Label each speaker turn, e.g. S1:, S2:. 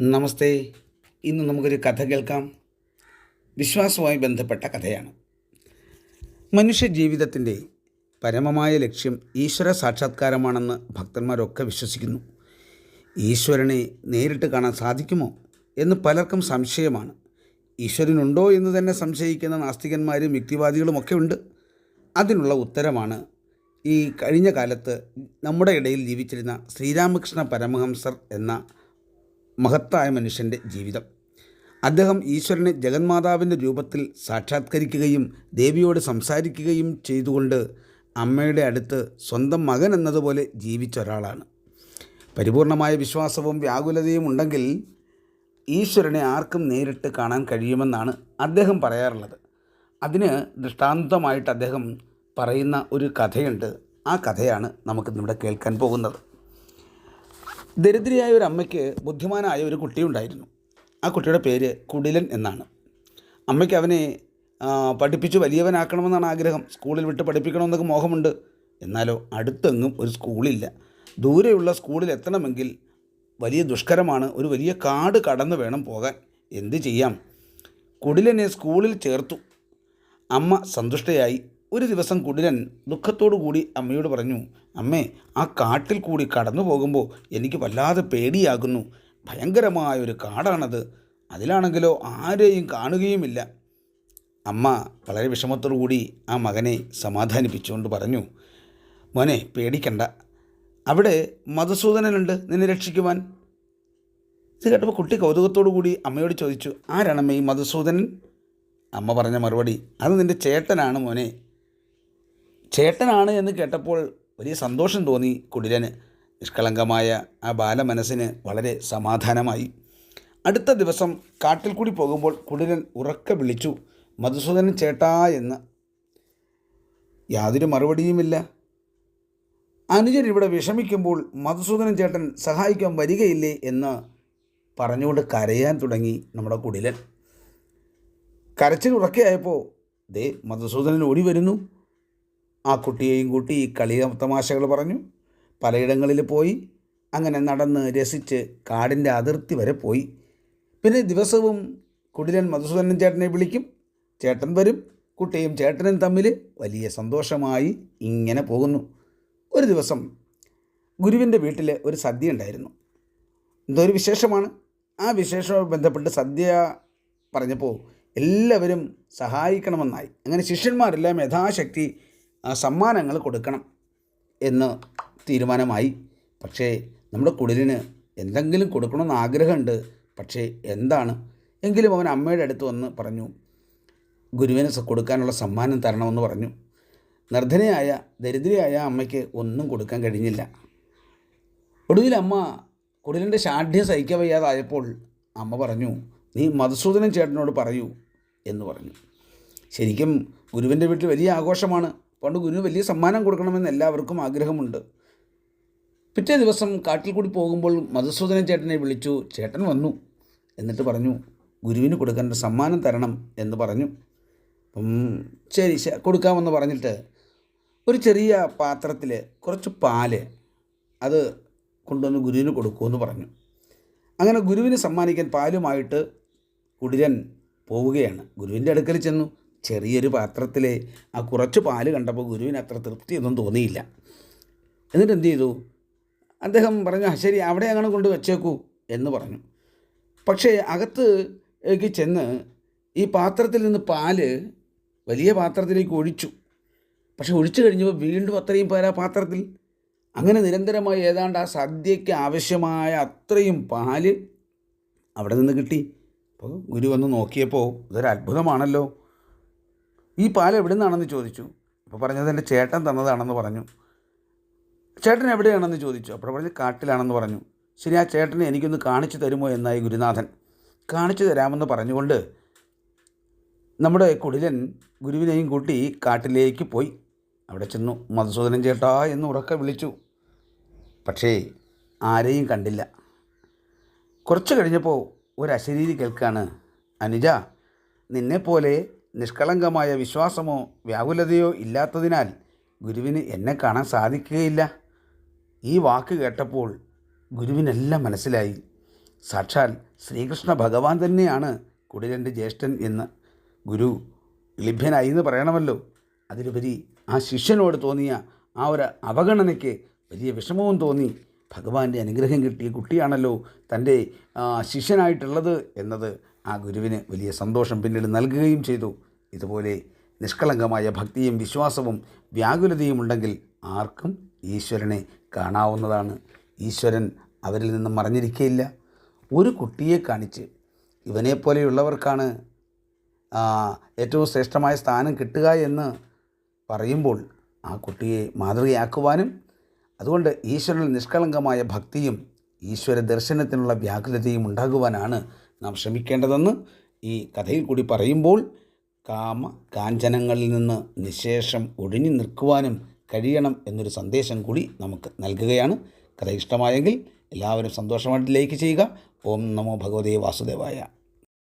S1: നമസ്തേ. ഇന്ന് നമുക്കൊരു കഥ കേൾക്കാം. വിശ്വാസവുമായി ബന്ധപ്പെട്ട കഥയാണ്. മനുഷ്യ ജീവിതത്തിന്റെ പരമമായ ലക്ഷ്യം ഈശ്വര സാക്ഷാത്കാരമാണെന്ന് ഭക്തന്മാരൊക്കെ വിശ്വസിക്കുന്നു. ഈശ്വരനെ നേരിട്ട് കാണാൻ സാധിക്കുമോ എന്ന് പലർക്കും സംശയമാണ്. ഈശ്വരനുണ്ടോ എന്ന് തന്നെ സംശയിക്കുന്ന നാസ്തികന്മാരും യുക്തിവാദികളുമൊക്കെ ഉണ്ട്. അതിനുള്ള ഉത്തരമാണ് ഈ കഴിഞ്ഞ കാലത്ത് നമ്മുടെ ഇടയിൽ ജീവിച്ചിരുന്ന ശ്രീരാമകൃഷ്ണ പരമഹംസർ എന്ന മഹത്തായ മനുഷ്യന്റെ ജീവിതം. അദ്ദേഹം ഈശ്വരനെ ജഗന്മാതാവിന്റെ രൂപത്തിൽ സാക്ഷാത്കരിക്കുകയും ദേവിയോട് സംസാരിക്കുകയും ചെയ്തുകൊണ്ട് അമ്മയുടെ അടുത്ത് സ്വന്തം മകൻ എന്നതുപോലെ ജീവിച്ച ഒരാളാണ്. പരിപൂർണമായ വിശ്വാസവും വ്യാകുലതയും ഉണ്ടെങ്കിൽ ഈശ്വരനെ ആർക്കും നേരിട്ട് കാണാൻ കഴിയുമെന്നാണ് അദ്ദേഹം പറയാറുള്ളത്. അതിന് ദൃഷ്ടാന്തമായിട്ട് അദ്ദേഹം പറയുന്ന ഒരു കഥയുണ്ട്. ആ കഥയാണ് നമുക്കിന്നിവിടെ കേൾക്കാൻ പോകുന്നത്. ദരിദ്രയായ ഒരു അമ്മയ്ക്ക് ബുദ്ധിമാനായ ഒരു കുട്ടിയുണ്ടായിരുന്നു. ആ കുട്ടിയുടെ പേര് കുടിലൻ എന്നാണ്. അമ്മയ്ക്ക് അവനെ പഠിപ്പിച്ച് വലിയവനാക്കണമെന്നാണ് ആഗ്രഹം. സ്കൂളിൽ വിട്ട് പഠിപ്പിക്കണമെന്നൊക്കെ മോഹമുണ്ട്. എന്നാലോ അടുത്തെങ്ങും ഒരു സ്കൂളില്ല. ദൂരെയുള്ള സ്കൂളിൽ എത്തണമെങ്കിൽ വലിയ ദുഷ്കരമാണ്. ഒരു വലിയ കാട് കടന്നു വേണം പോകാൻ. എന്ത് ചെയ്യാം? കുടിലനെ സ്കൂളിൽ ചേർത്തു. അമ്മ സന്തുഷ്ടയായി. ഒരു ദിവസം കുടിലൻ ദുഃഖത്തോടു കൂടി അമ്മയോട് പറഞ്ഞു അമ്മേ ആ കാട്ടിൽ കൂടി കടന്നു പോകുമ്പോൾ എനിക്ക് വല്ലാതെ പേടിയാകുന്നു. ഭയങ്കരമായ ഒരു കാടാണത്. അതിലാണെങ്കിലോ ആരെയും കാണുകയുമില്ല. അമ്മ വളരെ കൂടി ആ മകനെ സമാധാനിപ്പിച്ചുകൊണ്ട് പറഞ്ഞു മോനെ പേടിക്കണ്ട. അവിടെ മധുസൂദനനുണ്ട് നിന്നെ രക്ഷിക്കുവാൻ. ഇത് കേട്ടപ്പോൾ കുട്ടി കൗതുകത്തോടു കൂടി അമ്മയോട് ചോദിച്ചു ആരാണമ്മ ഈ മധുസൂദനൻ? അമ്മ പറഞ്ഞ മറുപടി അത് നിന്റെ ചേട്ടനാണ് മോനെ. ചേട്ടനാണ് എന്ന് കേട്ടപ്പോൾ വലിയ സന്തോഷം തോന്നി കുടിലന്. നിഷ്കളങ്കമായ ആ ബാല ബാലമനസ്സിന് വളരെ സമാധാനമായി. അടുത്ത ദിവസം കാട്ടിൽ കൂടി പോകുമ്പോൾ കുടിലൻ ഉറക്കെ വിളിച്ചു മധുസൂദനൻ ചേട്ടാ എന്ന്. യാതൊരു മറുപടിയുമില്ല. അനുജൻ ഇവിടെ വിഷമിക്കുമ്പോൾ മധുസൂദനൻ ചേട്ടൻ സഹായിക്കാൻ വരികയില്ലേ എന്ന് പറഞ്ഞുകൊണ്ട് കരയാൻ തുടങ്ങി നമ്മുടെ കുടിലൻ. കരച്ചിൽ ഉറക്കെയായപ്പോൾ ദേ മധുസൂദനൻ ഓടി വരുന്നു. ആ കുട്ടിയെയും കൂട്ടി കളി തമാശകൾ പറഞ്ഞു. പലയിടങ്ങളിൽ പോയി. അങ്ങനെ നടന്ന് രസിച്ച് കാടിന്റെ അതിർത്തി വരെ പോയി. പിന്നെ ദിവസവും കുടിലൻ മധുസൂദനൻ ചേട്ടനെ വിളിക്കും. ചേട്ടൻ വരും. കുട്ടിയും ചേട്ടനും തമ്മിൽ വലിയ സന്തോഷമായി ഇങ്ങനെ പോകുന്നു. ഒരു ദിവസം ഗുരുവിന്റെ വീട്ടിൽ ഒരു സദ്യ ഉണ്ടായിരുന്നു. എന്തോ ഒരു വിശേഷമാണ്. ആ വിശേഷവുമായി ബന്ധപ്പെട്ട് സദ്യ പറഞ്ഞപ്പോൾ എല്ലാവരും സഹായിക്കണമെന്നായി. അങ്ങനെ ശിഷ്യന്മാരെല്ലാം യഥാശക്തി സമ്മാനങ്ങൾ കൊടുക്കണം എന്ന് തീരുമാനമായി. പക്ഷേ നമ്മുടെ കുടിലിന് എന്തെങ്കിലും കൊടുക്കണമെന്ന് ആഗ്രഹമുണ്ട്. പക്ഷേ എന്താണ്? എങ്കിലും അവൻ അമ്മയുടെ അടുത്ത് വന്ന് പറഞ്ഞു ഗുരുവിന് കൊടുക്കാനുള്ള സമ്മാനം തരണമെന്ന് പറഞ്ഞു. നിർധനയായ ദരിദ്രയായ അമ്മയ്ക്ക് ഒന്നും കൊടുക്കാൻ കഴിഞ്ഞില്ല. ഒടുവിൽ അമ്മ കുടിലിന്റെ ശാഠ്യം സഹിക്കാൻ വയ്യാതായപ്പോൾ അമ്മ പറഞ്ഞു നീ മധുസൂദനൻ ചേട്ടനോട് പറയൂ എന്ന് പറഞ്ഞു. ശരിക്കും ഗുരുവിന്റെ വീട്ടിൽ വലിയ ആഘോഷമാണ്. പണ്ട് ഗുരുവിന് വലിയ സമ്മാനം കൊടുക്കണമെന്ന് എല്ലാവർക്കും ആഗ്രഹമുണ്ട്. പിറ്റേ ദിവസം കാട്ടിൽ കൂടി പോകുമ്പോൾ മധുസൂദനൻ ചേട്ടനെ വിളിച്ചു ചേട്ടൻ വന്നു എന്നിട്ട് പറഞ്ഞു ഗുരുവിന് കൊടുക്കേണ്ട സമ്മാനം തരണം എന്ന് പറഞ്ഞു. അപ്പം ശരി കൊടുക്കാമെന്ന് പറഞ്ഞിട്ട് ഒരു ചെറിയ പാത്രത്തിൽ കുറച്ച് പാൽ അത് കൊണ്ടുവന്ന് ഗുരുവിന് കൊടുക്കുമെന്ന് പറഞ്ഞു. അങ്ങനെ ഗുരുവിന് സമ്മാനിക്കാൻ പാലുമായിട്ട് കുടിരൻ പോവുകയാണ്. ഗുരുവിന്റെ അടുക്കൽ ചെന്നു. ചെറിയൊരു പാത്രത്തിൽ ആ കുറച്ച് പാൽ കണ്ടപ്പോൾ ഗുരുവിന് അത്ര തൃപ്തിയൊന്നും തോന്നിയില്ല. എന്നിട്ട് എന്ത് ചെയ്തു? അദ്ദേഹം പറഞ്ഞു "ആ, ശരി അവിടെ അങ്ങനെ കൊണ്ട് വെച്ചേക്കൂ എന്ന് പറഞ്ഞു. പക്ഷേ അകത്ത് ക്ക് ചെന്ന് ഈ പാത്രത്തിൽ നിന്ന് പാൽ വലിയ പാത്രത്തിലേക്ക് ഒഴിച്ചു. പക്ഷെ ഒഴിച്ചു കഴിഞ്ഞപ്പോൾ വീണ്ടും അത്രയും പാൽ ആ പാത്രത്തിൽ. അങ്ങനെ നിരന്തരമായി ഏതാണ്ട് ആ സദ്യയ്ക്ക് ആവശ്യമായ അത്രയും പാൽ അവിടെ നിന്ന് കിട്ടി. അപ്പോൾ ഗുരു വന്ന് നോക്കിയപ്പോൾ ഇതൊരു അത്ഭുതമാണല്ലോ ഈ പാൽ എവിടെ നിന്നാണെന്ന് ചോദിച്ചു. അപ്പോൾ പറഞ്ഞത് എന്റെ ചേട്ടൻ തന്നതാണെന്ന് പറഞ്ഞു. ചേട്ടൻ എവിടെയാണെന്ന് ചോദിച്ചു. അപ്പോൾ പറഞ്ഞ് കാട്ടിലാണെന്ന് പറഞ്ഞു. ശരി ആ ചേട്ടനെ എനിക്കൊന്ന് കാണിച്ചു തരുമോ എന്നായി ഗുരുനാഥൻ. കാണിച്ചു തരാമെന്ന് പറഞ്ഞുകൊണ്ട് നമ്മുടെ കുടിലൻ ഗുരുവിനെയും കൂട്ടി കാട്ടിലേക്ക് പോയി. അവിടെ ചെന്നു. മധുസൂദനൻ ചേട്ടാ എന്ന് ഉറക്കെ വിളിച്ചു. പക്ഷേ ആരെയും കണ്ടില്ല. കുറച്ച് കഴിഞ്ഞപ്പോൾ ഒരു അശരീരി കേൾക്കാണ്. അനുജ നിന്നെപ്പോലെ നിഷ്കളങ്കമായ വിശ്വാസമോ വ്യാകുലതയോ ഇല്ലാത്തതിനാൽ ഗുരുവിന് എന്നെ കാണാൻ സാധിക്കുകയില്ല. ഈ വാക്ക് കേട്ടപ്പോൾ ഗുരുവിനെല്ലാം മനസ്സിലായി. സാക്ഷാൽ ശ്രീകൃഷ്ണ ഭഗവാൻ തന്നെയാണ് കുടിലന്റെ ജ്യേഷ്ഠൻ എന്ന്. ഗുരു ലഭ്യനായി എന്ന് പറയണമല്ലോ. അതിലുപരി ആ ശിഷ്യനോട് തോന്നിയ ആ ഒരു അവഗണനയ്ക്ക് വലിയ വിഷമവും തോന്നി. ഭഗവാന്റെ അനുഗ്രഹം കിട്ടിയ കുട്ടിയാണല്ലോ തന്റെ ശിഷ്യനായിട്ടുള്ളത് എന്നത്. ആ ഗുരുവിന് വലിയ സന്തോഷം പിന്നീട് നൽകുകയും ചെയ്തു. ഇതുപോലെ നിഷ്കളങ്കമായ ഭക്തിയും വിശ്വാസവും വ്യാകുലതയും ഉണ്ടെങ്കിൽ ആർക്കും ഈശ്വരനെ കാണാവുന്നതാണ്. ഈശ്വരൻ അവരിൽ നിന്നും മറഞ്ഞിരിക്കുകയില്ല ഒരു കുട്ടിയെ കാണിച്ച് ഇവനെപ്പോലെയുള്ളവർക്കാണ് ഏറ്റവും ശ്രേഷ്ഠമായ സ്ഥാനം കിട്ടുക എന്ന് പറയുമ്പോൾ ആ കുട്ടിയെ മാതൃകയാക്കുവാനും അതുകൊണ്ട് ഈശ്വരനിൽ നിഷ്കളങ്കമായ ഭക്തിയും ഈശ്വര ദർശനത്തിനുള്ള വ്യാകുലതയും ഉണ്ടാകുവാനാണ് നാം ശ്രമിക്കേണ്ടതെന്ന് ഈ കഥയിൽ കൂടി പറയുമ്പോൾ കാമ കാഞ്ചനങ്ങളിൽ നിന്ന് നിശേഷം ഒഴിഞ്ഞു നിൽക്കുവാനും കഴിയണം എന്നൊരു സന്ദേശം കൂടി നമുക്ക് നൽകുകയാണ്. കഥ ഇഷ്ടമായെങ്കിൽ എല്ലാവരും സന്തോഷമായിട്ട് ലൈക്ക് ചെയ്യുക. ഓം നമോ ഭഗവതേ വാസുദേവായ.